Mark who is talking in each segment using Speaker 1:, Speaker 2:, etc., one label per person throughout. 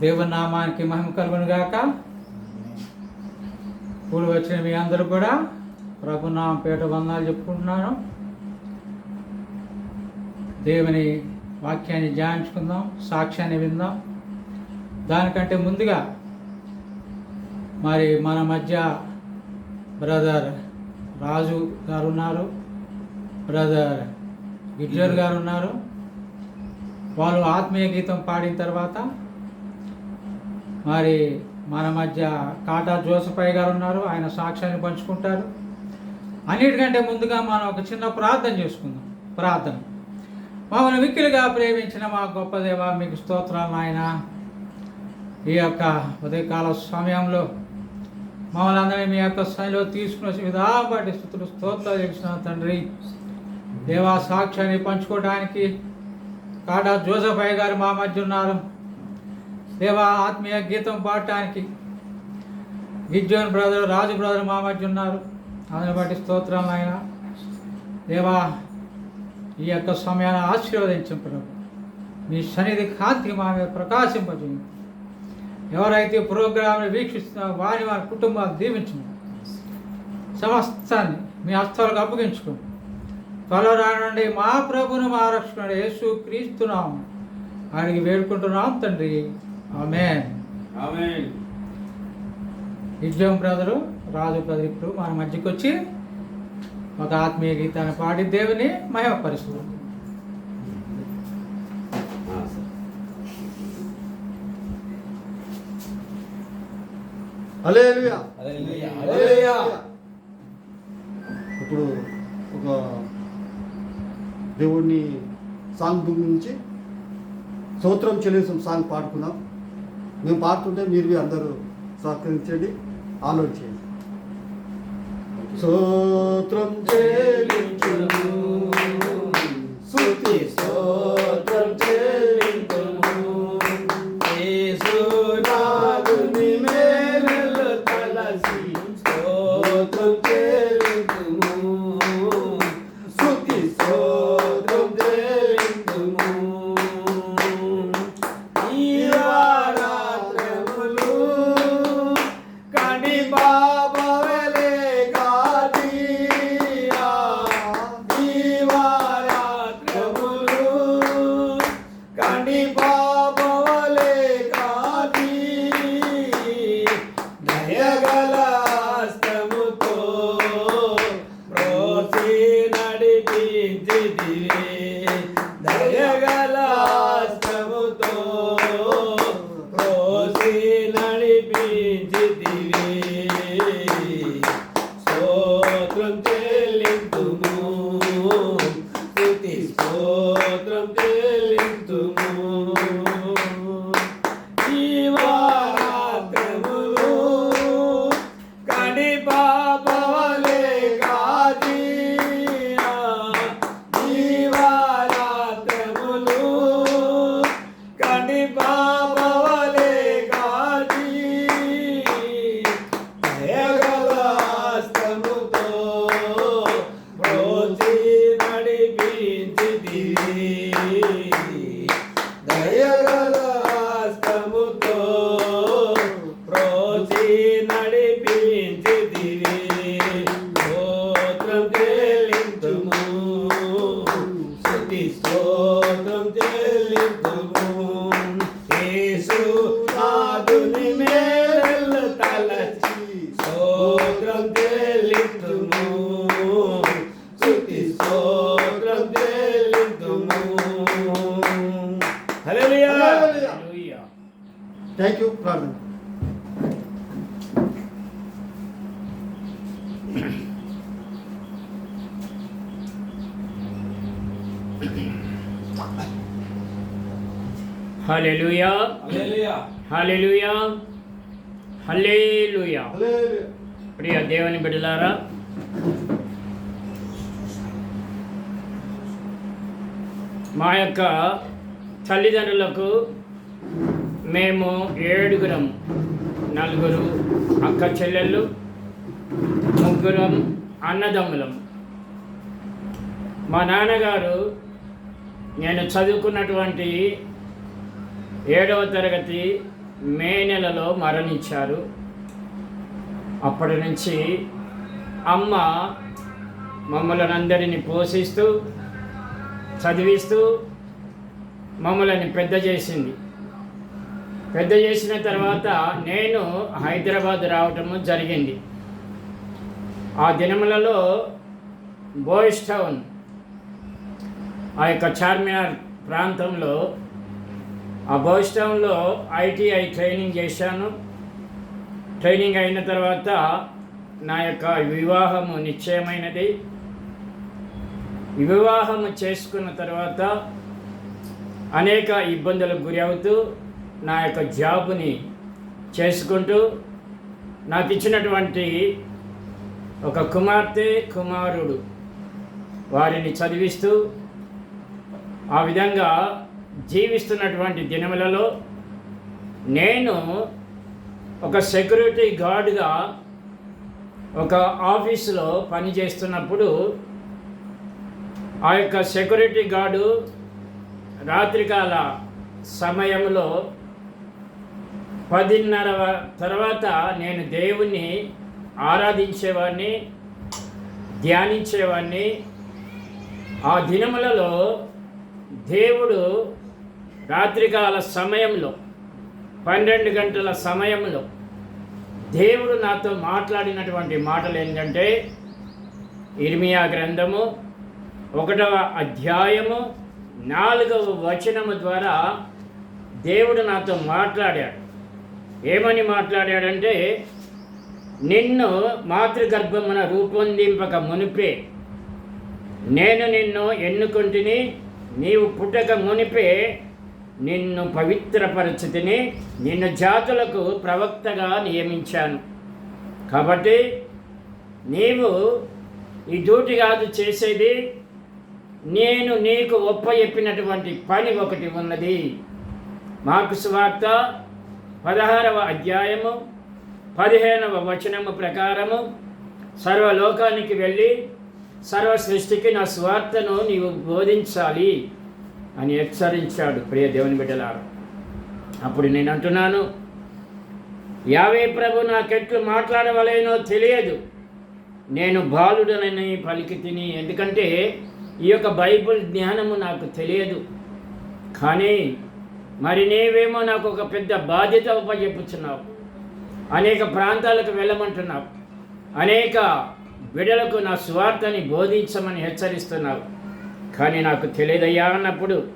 Speaker 1: దేవుని నామానికి మహిమ కలుగును గాక. పూలు వచ్చిన మీ అందరూ కూడా ప్రభునామ పేట వందాలు చెప్పుకుంటున్నాను. దేవుని వాక్యాన్ని ధ్యానించుకుందాం సాక్ష్యాన్ని విందాం. దానికంటే ముందుగా మరి మన మధ్య బ్రదర్ రాజు గారు ఉన్నారు. బ్రదర్ గిడ్జర్ గారు ఉన్నారు. వాళ్ళు ఆత్మీయ గీతం పాడిన తర్వాత మరి మన మధ్య కాటా జోసఫయ్య గారు ఉన్నారు ఆయన సాక్ష్యాన్ని పంచుకుంటారు. అన్నిటికంటే ముందుగా మనం ఒక చిన్న ప్రార్థన చేసుకుందాం. ప్రార్థన. మమ్మల్ని మిక్కిలిగా ప్రేమించిన మా గొప్ప దేవ మీకు స్తోత్రాలు నాయన. ఈ యొక్క ఉదయకాల సమయంలో మమ్మల్ని అందరినీ మీ యొక్క స్థాయిలో తీసుకుని వచ్చి విధానం బట్టి స్థుతులు స్తోత్రాలు చేసిన తండ్రి. దేవా సాక్ష్యాన్ని పంచుకోవడానికి కాటా అయ్య గారు మా మధ్య ఉన్నారు. దేవా ఆత్మీయ గీతం పాడటానికి గిజ్జోన్ బ్రదర్ రాజు బ్రదర్ మా మధ్య ఉన్నారు. అందుని బట్టి స్తోత్రాలు ఆయన దేవా ఈ యొక్క సమయాన్ని ఆశీర్వదించం ప్రభు. మీ సన్నిధి కాంతి మా మీద ప్రకాశింపజేయండి. ఎవరైతే ప్రోగ్రామ్ని వీక్షిస్తున్నారో వారి వారి కుటుంబాలు దీవించండి. సమస్తాన్ని మీ హస్తాలకు అప్పగించుకోండి. త్వరలో రానుండి మా ప్రభును మా రక్షణ యేసు క్రీస్తున్నాం ఆయనకి వేడుకుంటున్నాం తండ్రి. ఆమేన్. విజయం బ్రదరు రాజు బ్రదర్ ఇప్పుడు మన మధ్యకి వచ్చి ఒక ఆత్మీయ గీతాన్ని పాడి దేవుని.
Speaker 2: హల్లెలూయా. ఇప్పుడు ఒక దేవుడిని సాంగ్ భూమి నుంచి స్తోత్రం చెల్లించిన సాంగ్ పాడుకుందాం. మేము పాడుతుంటే మీరు అందరూ సహకరించండి ఆలోచించండి స్తోత్రం చెల్లించుము స్తోత్రం యేసు నాదుని మేలు తలచి స్తోత్రం చెల్లింతుము స్తుతి స్తోత్రం చెల్లింతుము హల్లెలూయా
Speaker 1: హల్లెలూయా.
Speaker 2: థ్యాంక్ యూ ప్రార్థన
Speaker 3: హల్లెలూయా
Speaker 4: హల్లెలూయా.
Speaker 3: హల్లెలూయా హల్లెలూయా
Speaker 2: హల్లెలూయా
Speaker 3: ప్రియ దేవుని బిడ్డలారా మా యొక్క తల్లిదండ్రులకు మేము ఏడుగురం నలుగురు అక్క చెల్లెళ్ళు ముగ్గురం అన్నదమ్ములం. మా నాన్నగారు నేను చదువుకున్నటువంటి ఏడవ తరగతి మే నెలలో మరణించారు. అప్పటి నుంచి అమ్మ మమ్మల్ని అందరినీ పోషిస్తూ చదివిస్తూ మమ్మల్ని పెద్ద చేసింది. పెద్ద చేసిన తర్వాత నేను హైదరాబాద్ రావటము జరిగింది. ఆ దినములలో బోయిస్ టౌన్ ఆ యొక్క చార్మినార్ ప్రాంతంలో ఆ ఐటీఐ ట్రైనింగ్ చేశాను. ట్రైనింగ్ అయిన తర్వాత నా యొక్క వివాహము నిశ్చయమైనది. వివాహము చేసుకున్న తర్వాత అనేక ఇబ్బందులకు గురి అవుతూ నా యొక్క జాబ్ని చేసుకుంటూ నాకు ఇచ్చినటువంటి ఒక కుమార్తె కుమారుడు వారిని చదివిస్తూ ఆ విధంగా జీవిస్తున్నటువంటి దినములలో నేను ఒక సెక్యూరిటీ గార్డ్గా ఒక ఆఫీసులో పనిచేస్తున్నప్పుడు ఆ యొక్క సెక్యూరిటీ గార్డు రాత్రికాల సమయంలో పదిన్నర తర్వాత నేను దేవుణ్ణి ఆరాధించేవాడిని ధ్యానించేవాడిని. ఆ దినములలో దేవుడు రాత్రికాల సమయంలో పన్నెండు గంటల సమయంలో దేవుడు నాతో మాట్లాడినటువంటి మాటలు ఏంటంటే ఇర్మియా గ్రంథము ఒకటవ అధ్యాయము నాలుగవ వచనము ద్వారా దేవుడు నాతో మాట్లాడాడు. ఏమని మాట్లాడాడంటే నిన్ను మాతృగర్భమున రూపొందింపక మునిపే నేను నిన్ను ఎన్నుకుంటుని నీవు పుట్టక మునిపే నిన్ను పవిత్రపరచితిని నిన్ను జాతులకు ప్రవక్తగా నియమించాను. కాబట్టి నీవు ఈ డ్యూటీ కాదు చేసేది నేను నీకు ఒప్ప చెప్పినటువంటి పని ఒకటి ఉన్నది. మార్కు సువార్త పదహారవ అధ్యాయము పదిహేనవ వచనము ప్రకారము సర్వలోకానికి వెళ్ళి సర్వ సృష్టికి నా స్వార్థను నీవు బోధించాలి. అని హెచ్చరించాడు ప్రియ దేవుని బిడ్డలారు. అప్పుడు నేను అంటున్నాను యావే ప్రభు నాకెట్లు మాట్లాడవలేనో తెలియదు. నేను బాలుడనని పలికి తిని ఎందుకంటే ఈ యొక్క బైబిల్ జ్ఞానము నాకు తెలియదు. కానీ మరి నీవేమో నాకు ఒక పెద్ద బాధ్యత ఉపజెప్పుచున్నావు అనేక ప్రాంతాలకు వెళ్ళమంటున్నావు. అనేక బిడలకు నా స్వార్థని బోధించమని హెచ్చరిస్తున్నావు. కానీ నాకు తెలియదయ్యా అన్నప్పుడు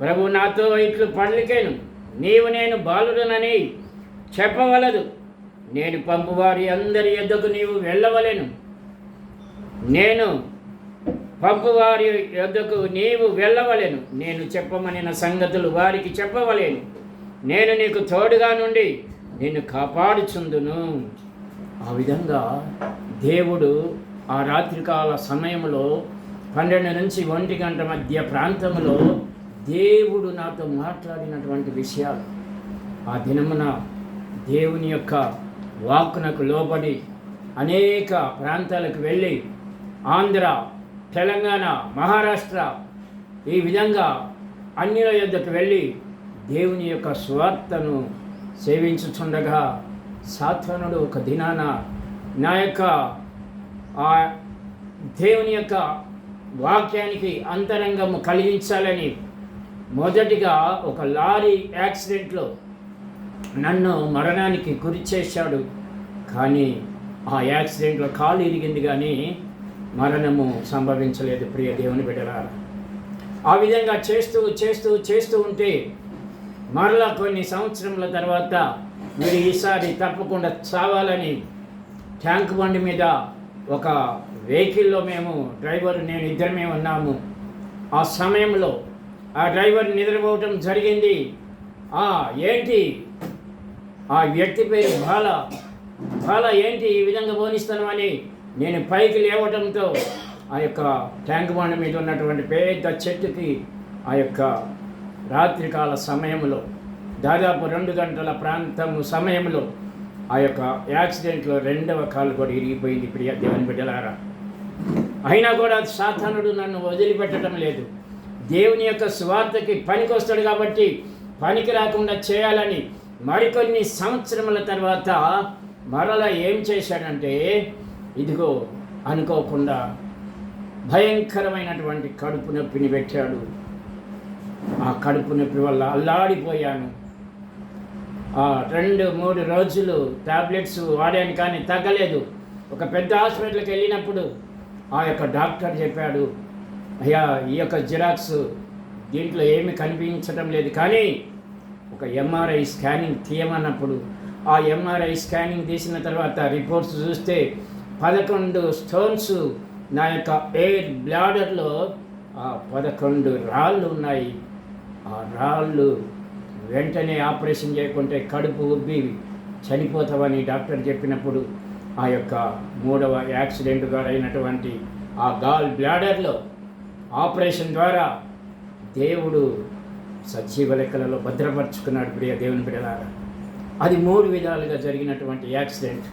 Speaker 3: ప్రభు నాతో ఇట్లు పళ్ళికేను నీవు నేను బాలుడనని చెప్పవలదు. నేను పంపువారి అందరి యొద్దకు నీవు వెళ్ళవలేను. నేను పంపువారి యొద్దకు నీవు వెళ్ళవలేను. నేను చెప్పమనిన సంగతులు వారికి చెప్పవలేను. నేను నీకు తోడుగా నుండి నిన్ను కాపాడుచుందును. ఆ విధంగా దేవుడు ఆ రాత్రికాల సమయంలో పన్నెండు నుంచి ఒంటి గంట మధ్య ప్రాంతంలో దేవుడు నాతో మాట్లాడినటువంటి విషయాలు. ఆ దినమున దేవుని యొక్క వాక్కునకు లోబడి అనేక ప్రాంతాలకు వెళ్ళి ఆంధ్ర తెలంగాణ మహారాష్ట్ర ఈ విధంగా అన్యుల యొద్దకు వెళ్ళి దేవుని యొక్క స్వార్థను సేవించుచుండగా సాత్వనుడు ఒక దినాన నా యొక్క ఆ దేవుని యొక్క వాక్యానికి అంతరంగము కలిగించాలని మొదటిగా ఒక లారీ యాక్సిడెంట్లో నన్ను మరణానికి గురి చేశాడు. కానీ ఆ యాక్సిడెంట్లో కాలు ఇరిగింది కానీ మరణము సంభవించలేదు. ప్రియ దేవుని బిడ్డలారా ఆ విధంగా చేస్తూ చేస్తూ చేస్తూ ఉంటే మరలా కొన్ని సంవత్సరముల తర్వాత మీరు ఈసారి తప్పకుండా చావాలని ట్యాంక్ బండి మీద ఒక వెహికల్లో మేము డ్రైవర్ నేను ఇద్దరమే ఉన్నాము. ఆ సమయంలో ఆ డ్రైవర్ నిద్రపోవటం జరిగింది. ఆ ఏంటి? ఆ వ్యక్తి పేరు బాల. బాల ఏంటి ఈ విధంగా బోనిస్తాను అని నేను పైకి లేవటంతో ఆ యొక్క ట్యాంక్ బండ్ మీద ఉన్నటువంటి పెద్ద చెట్టుకి ఆ యొక్క రాత్రికాల సమయంలో దాదాపు రెండు గంటల ప్రాంతము సమయంలో ఆ యొక్క యాక్సిడెంట్లో రెండవ కాలు కూడా ఇరిగిపోయింది. ప్రియ దేవుని బిడ్డలారా. అయినా కూడా సాతానుడు నన్ను వదిలిపెట్టడం లేదు. దేవుని యొక్క స్వార్థకి పనికొస్తాడు కాబట్టి పనికి రాకుండా చేయాలని మరికొన్ని సంవత్సరముల తర్వాత మరలా ఏం చేశాడంటే ఇదిగో అనుకోకుండా భయంకరమైనటువంటి కడుపు నొప్పిని పెట్టాడు. ఆ కడుపు నొప్పి వల్ల అల్లాడిపోయాను. రెండు మూడు రోజులు టాబ్లెట్స్ వాడాను కానీ తగ్గలేదు. ఒక పెద్ద హాస్పిటల్కి వెళ్ళినప్పుడు ఆ యొక్క డాక్టర్ చెప్పాడు అయ్యా ఈ యొక్క జిరాక్స్ దీంట్లో ఏమి కనిపించడం లేదు. కానీ ఒక ఎంఆర్ఐ స్కానింగ్ తీయమన్నప్పుడు ఆ ఎంఆర్ఐ స్కానింగ్ తీసిన తర్వాత రిపోర్ట్స్ చూస్తే పదకొండు స్టోన్స్ నా యొక్క ఎయిర్ బ్లాడర్లో ఆ పదకొండు రాళ్ళు ఉన్నాయి. ఆ రాళ్ళు వెంటనే ఆపరేషన్ చేయకుంటే కడుపు ఉబ్బి చనిపోతావని డాక్టర్ చెప్పినప్పుడు ఆ యొక్క మూడవ యాక్సిడెంట్ ద్వారా అయినటువంటి ఆ గాల్ బ్లాడర్లో ఆపరేషన్ ద్వారా దేవుడు సజీవ లెక్కలలో భద్రపరుచుకున్నాడు ప్రియ దేవుని బిడలారా అది మూడు విధాలుగా జరిగినటువంటి యాక్సిడెంట్.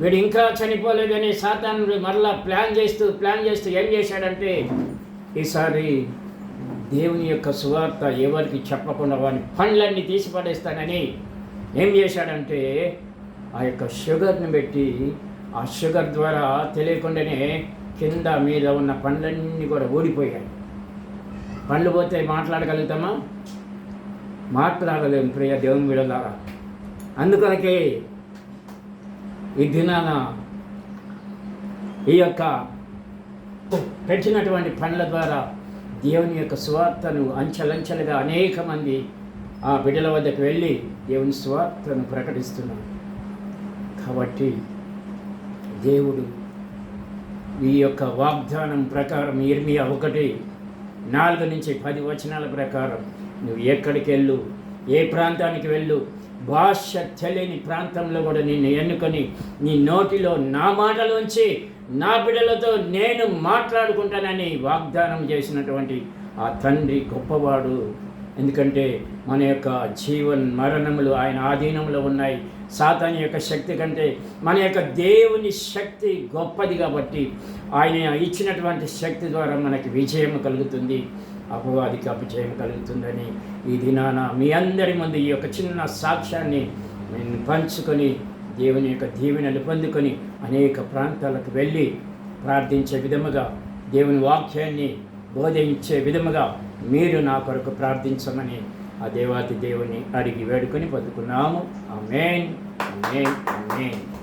Speaker 3: వీడు ఇంకా చనిపోలేదని సాతాను మరలా ప్లాన్ చేస్తూ ప్లాన్ చేస్తూ ఏం చేశాడంటే ఈసారి దేవుని యొక్క సువార్త ఎవరికి చెప్పకుండా వాని పండ్లన్నీ తీసి పడేస్తానని ఏం చేశాడంటే ఆ యొక్క షుగర్ని పెట్టి ఆ షుగర్ ద్వారా తెలియకుండానే కింద మీద ఉన్న పండ్లన్నీ కూడా ఊడిపోయాయి. పండ్లు పోతే మాట్లాడగలుగుతామా? మాట్లాడలేము ప్రియ దేవుని విడలారా అందుకనకే ఈ దినాన ఈ యొక్క పెట్టినటువంటి పండ్ల ద్వారా దేవుని యొక్క సువార్తను అంచెలంచెలుగా అనేక మంది ఆ బిడ్డల వద్దకు వెళ్ళి దేవుని సువార్తను ప్రకటిస్తున్నారు. కాబట్టి దేవుడు ఈ యొక్క వాగ్దానం ప్రకారం ఇర్మియా ఒకటి నాలుగు నుంచి పది వచనాల ప్రకారం నువ్వు ఎక్కడికి వెళ్ళు ఏ ప్రాంతానికి వెళ్ళు భాష తెలియని ప్రాంతంలో కూడా నిన్ను ఎన్నుకొని నీ నోటిలో నా మాటలోంచి నా బిడ్డలతో నేను మాట్లాడుకుంటానని వాగ్దానం చేసినటువంటి ఆ తండ్రి గొప్పవాడు. ఎందుకంటే మన యొక్క జీవన్ మరణములు ఆయన ఆధీనంలో ఉన్నాయి. సాతాని యొక్క శక్తి కంటే మన యొక్క దేవుని శక్తి గొప్పది కాబట్టి ఆయన ఇచ్చినటువంటి శక్తి ద్వారా మనకి విజయం కలుగుతుంది. అపవాదికి అపజయం కలుగుతుందని ఈ దినాన మీ అందరి ముందు ఈ యొక్క చిన్న సాక్ష్యాన్ని నేను పంచుకొని దేవుని యొక్క దీవెనలు పొందుకొని అనేక ప్రాంతాలకు వెళ్ళి ప్రార్థించే విధముగా దేవుని వాక్యాన్ని బోధించే విధముగా మీరు నా కొరకు ప్రార్థించమని ఆ దేవాతి దేవుని అడిగి వేడుకొని పొందుకున్నాము. ఆ మెయిన్ మెయిన్ మెయిన్